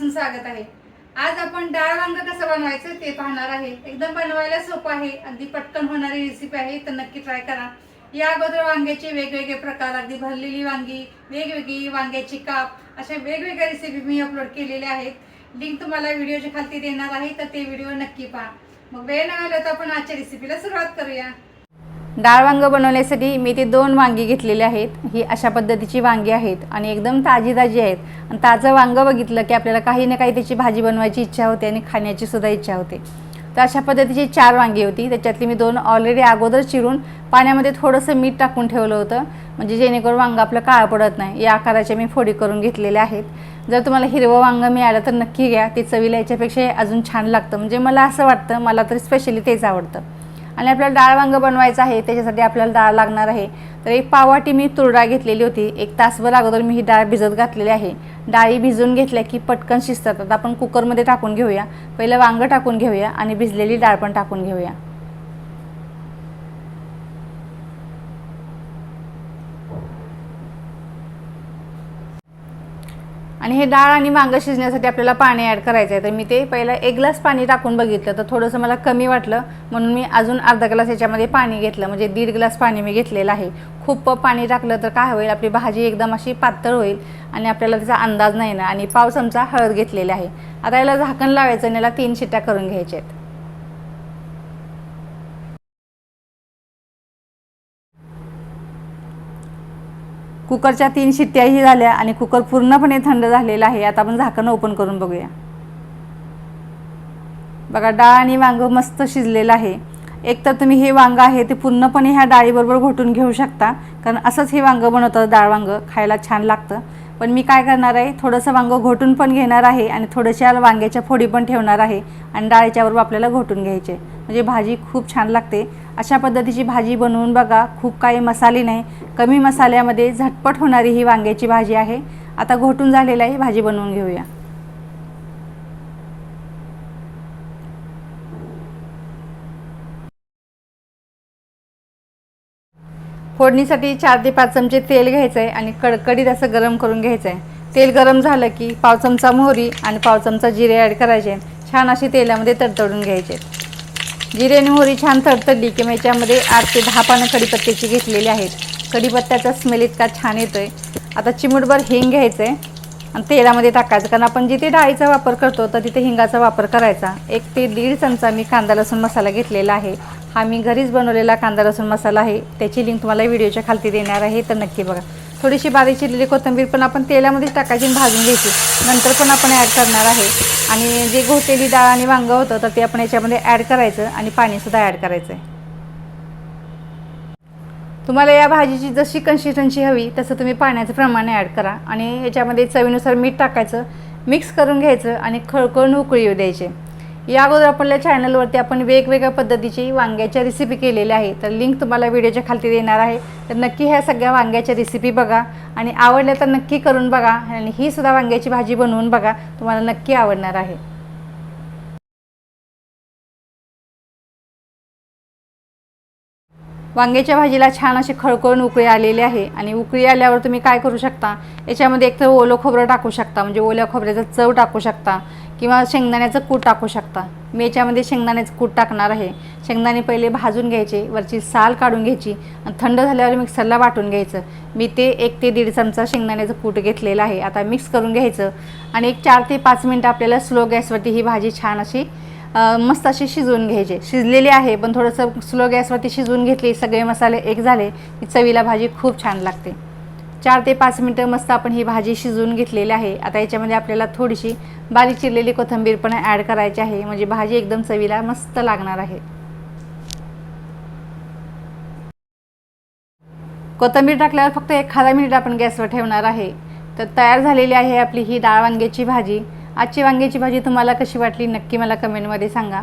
मनापासून स्वागत आहे. आज आपण डाळ वांग कसं बनवायचं ते पाहणार आहे. एकदम बनवायला सोपं आहे. अगदी पटकन होणारी रेसिपी आहे तर नक्की ट्राय करा. या अगोदर वांग्याचे वेगवेगळे प्रकार अगदी भरलेली वांगी वेगवेगळी वांग्याची काप अशा वेगवेगळ्या रेसिपी मी अपलोड केलेल्या आहेत. लिंक तुम्हाला व्हिडिओच्या खालती देणार आहे तर ते व्हिडिओ नक्की पहा. मग वेळ न तर आपण आजच्या रेसिपीला सुरुवात करूया. डाळ वांग बनवण्यासाठी मी ते दोन वांगी घेतलेले आहेत. ही अशा पद्धतीची वांगी आहेत आणि एकदम ताजी ताजी आहेत. आणि ताजं वांग बघितलं की आपल्याला काही ना काही त्याची भाजी बनवायची इच्छा होते आणि खाण्याची सुद्धा इच्छा होते. तर अशा पद्धतीची चार वांगी होती. त्याच्यातली मी दोन ऑलरेडी अगोदर चिरून पाण्यामध्ये थोडंसं मीठ टाकून ठेवलं होतं. म्हणजे जेणेकरून वांग आपलं काळं पडत नाही. या आकाराच्या मी फोडी करून घेतलेल्या आहेत. जर तुम्हाला हिरवं वांग मिळालं तर नक्की घ्या. ते चवीला याच्यापेक्षा अजून छान लागतं. म्हणजे मला असं वाटतं मला तर स्पेशली तेच आवडतं. आणि आपल्याला डाळ वांग बनवायचं आहे त्याच्यासाठी आपल्याला डाळ लागणार आहे. तर एक पावाटी मी तुरडाळ घेतलेली होती. एक तासभर अगोदर मी ही डाळ भिजत घातलेली आहे. डाळी भिजून घेतल्या की पटकन शिजतात. आता आपण कुकरमध्ये टाकून घेऊया. पहिलं वांगं टाकून घेऊया आणि भिजलेली डाळ पण टाकून घेऊया. आणि हे डाळ आणि वांगं शिजण्यासाठी आपल्याला पाणी ॲड करायचं आहे तर मी ते पहिलं एक ग्लास पाणी टाकून बघितलं. तर थोडंसं मला कमी वाटलं. म्हणून मी अजून अर्धा ग्लास याच्यामध्ये पाणी घेतलं. म्हणजे दीड ग्लास पाणी मी घेतलेलं आहे. खूप पाणी टाकलं तर काय होईल? आपली भाजी एकदम अशी पातळ होईल आणि आपल्याला त्याचा अंदाज नाही ना. आणि पाव चमचा हळद घेतलेला आहे. आता याला झाकण लावायचं आणि याला तीन शिट्ट्या करून घ्यायच्या आहेत. कुकरच्या तीन शिट्ट्याही झाल्या आणि कुकर पूर्णपणे थंड झालेला आहे. आता आपण झाकण ओपन करून बघूया. बघा डाळ आणि वांग मस्त शिजलेलं आहे. एक तर तुम्ही हे वांग आहे ते पूर्णपणे ह्या डाळीबरोबर घोटून घेऊ शकता. कारण असंच हे वांग बनवतं डाळ वांग. खायला छान लागतं. पण मी काय करणार आहे थोडंसं वांग घोटून पण घेणार आहे आणि थोड्याशा वांग्याच्या फोडी पण ठेवणार आहे आणि डाळीच्याबरोबर आपल्याला घोटून घ्यायचे. म्हणजे भाजी खूप छान लागते. अशा पद्धतीची भाजी बनवून बघा खूप काही मसाले नाही. कमी मसाल्यामध्ये झटपट होणारी ही वांग्याची भाजी आहे. आता घोटून झालेला आहे भाजी बनवून घेऊया. फोडणीसाठी चार ते पाच चमचे तेल घ्यायचं आहे आणि कडकडीत असं गरम करून घ्यायचं आहे तेल गरम झालं की पाव चमचा मोहरी आणि पाव चमचा जिरे ॲड करायचे. छान अशी तेलामध्ये तडतडून घ्यायचे. जिरे आणि मोहरी छान तडतडली की मग याच्यामध्ये आठ ते दहा पानं कढीपत्त्याची घेतलेली आहेत. कढीपत्त्याचा स्मेल इतका छान येतो आहे आता चिमूटभर हिंग घ्यायचं आहे आणि तेलामध्ये टाकायचं कारण आपण जिथे डाळीचा वापर करतो तर तिथे हिंगाचा वापर करायचा. एक ते दीड चमचा मी कांदा लसूण मसाला घेतलेला आहे. हा मी घरीच बनवलेला कांदा लसूण मसाला आहे. त्याची लिंक तुम्हाला व्हिडिओच्या खालती देणार आहे तर नक्की बघा. थोडीशी बारीक चिरलेली कोथिंबीर पण आपण तेलामध्येच टाकायची आणि भाजून घ्यायची. नंतर पण आपण ॲड करणार आहे. आणि जे घोटेली डाळ आणि वांगं होतं तर ते आपण याच्यामध्ये ॲड करायचं आणि पाणीसुद्धा ॲड करायचं आहे तुम्हाला या भाजीची जशी कन्सिस्टन्सी हवी तसं तुम्ही पाण्याचं प्रमाण ॲड करा. आणि याच्यामध्ये चवीनुसार मीठ टाकायचं मिक्स करून घ्यायचं आणि खळखळून उकळी येऊ द्यायचे. या अगोदर आपल्या चॅनलवरती आपण वेगवेगळ्या पद्धतीची वांग्याच्या रेसिपी केलेल्या आहे तर लिंक तुम्हाला व्हिडिओच्या खालती देणार आहे. तर नक्की ह्या सगळ्या वांग्याच्या रेसिपी बघा. आणि आवडल्या तर नक्की करून बघा. आणि ही सुद्धा वांग्याची भाजी बनवून बघा. तुम्हाला नक्की आवडणार आहे. वांग्याच्या भाजीला छान अशी खळखळून उकळी आलेली आहे. आणि उकळी आल्यावर तुम्ही काय करू शकता? याच्यामध्ये एक तर ओलं खोबरं टाकू शकता. म्हणजे ओल्या खोबऱ्याचा चव टाकू शकता. किंवा शेंगदाण्याचं कूट टाकू शकता. मी याच्यामध्ये शेंगदाण्याचं कूट टाकणार आहे. शेंगदाणे पहिले भाजून घ्यायचे. वरची साल काढून घ्यायची. आणि थंड झाल्यावर मिक्सरला वाटून घ्यायचं. मी ते एक ते दीड चमचा शेंगदाण्याचं कूट घेतलेलं आहे. आता मिक्स करून घ्यायचं. आणि एक चार ते पाच मिनटं आपल्याला स्लो गॅसवरती ही भाजी छान अशी मस्त अशी शिजवून घ्यायचे. शिजलेली आहे पण थोडंसं स्लो गॅसवरती शिजवून घेतली सगळे मसाले एक झाले की चवीला भाजी खूप छान लागते. चार ते पाच मिनटं मस्त आपण ही भाजी शिजवून घेतलेली आहे. आता याच्यामध्ये आपल्याला थोडीशी बारीक चिरलेली कोथिंबीर पण ॲड करायची आहे म्हणजे भाजी एकदम चवीला मस्त लागणार आहे. कोथिंबीर टाकल्यावर फक्त एखादा मिनिट आपण गॅसवर ठेवणार आहे. तर तयार झालेली आहे आपली ही डाळ वांग्याची भाजी. आजची वांग्याची भाजी तुम्हाला कशी वाटली नक्की मला कमेंटमध्ये सांगा.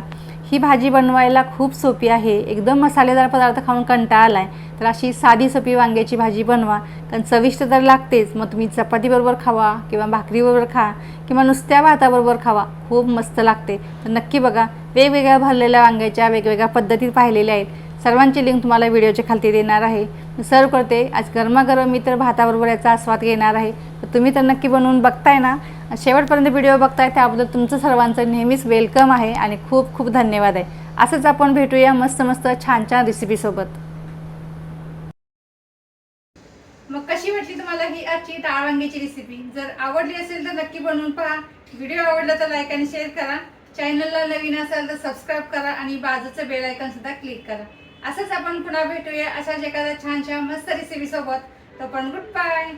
ही भाजी बनवायला खूप सोपी आहे. एकदम मसालेदार पदार्थ खाऊन कंटाळा आला आहे तर अशी साधी सोपी वांग्याची भाजी बनवा. कारण चविष्ट तर लागतेच. मग तुम्ही चपातीबरोबर खावा किंवा भाकरीबरोबर खा किंवा नुसत्या भाताबरोबर खावा. खूप मस्त लागते. तर नक्की बघा वेगवेगळ्या भरलेल्या वांग्याच्या वेगवेगळ्या पद्धती पाहिलेल्या आहेत. सर्वांची लिंक तुम्हाला व्हिडिओच्या खालती देणार आहे. सर्व करते. आज गरमागरम मी तर भाताबरोबर याचा आस्वाद घेणार आहे. तर तुम्ही तर नक्की बनवून बघताय ना. शेवटपर्यंत व्हिडिओ बघताय त्याबद्दल तुमचं सर्वांचं नेहमीच वेलकम आहे आणि खूप खूप धन्यवाद आहे. असंच आपण भेटूया मस्त मस्त छान छान रेसिपीसोबत मग कशी वाटली तुम्हाला ही आजची डाळ वांग्याची रेसिपी जर आवडली असेल तर नक्की बनवून पहा. व्हिडिओ आवडला तर लाईक आणि शेअर करा. चॅनलला नवीन असेल तर सबस्क्राईब करा आणि बाजूचं बेल आयकॉन सुद्धा क्लिक करा. असंच आपण पुन्हा भेटूया अशाच एखाद्या छान छान मस्त रेसिपी सोबत. पण गुड बाय